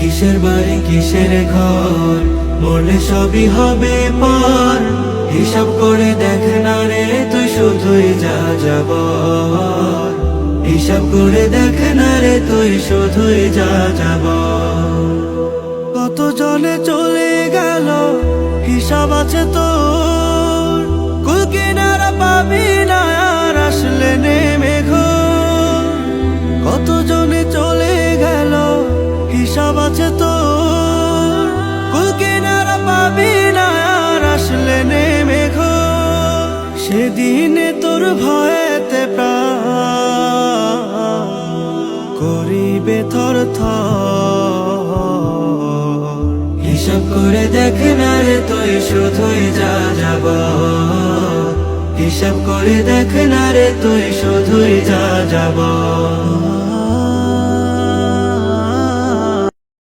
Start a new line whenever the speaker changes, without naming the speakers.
কিসের বাড়ি, কিসের ঘর? মরলে সবই হবে পর। হিসাব করে দেখ না রে, তুই শুধুই যা যাব হিসাব করে দেখ না রে, তুই শুধুই যা যাব কত জনে চলে গেল, হিসাব আছে তোর। কুল পাবি না, আর আসলে নেমে ঘোর। কত জনে চলে হিসাব আছে তোর কুল কিনারা পাবি না আর আসলে নেমে ঘোর সেদিনে তোর ভয়েতে প্রাণ করিবে থর হিসাব করে দেখ না রে তুই শুধুই যা যাব হিসাব করে দেখ না রে তুই শুধুই যা যাব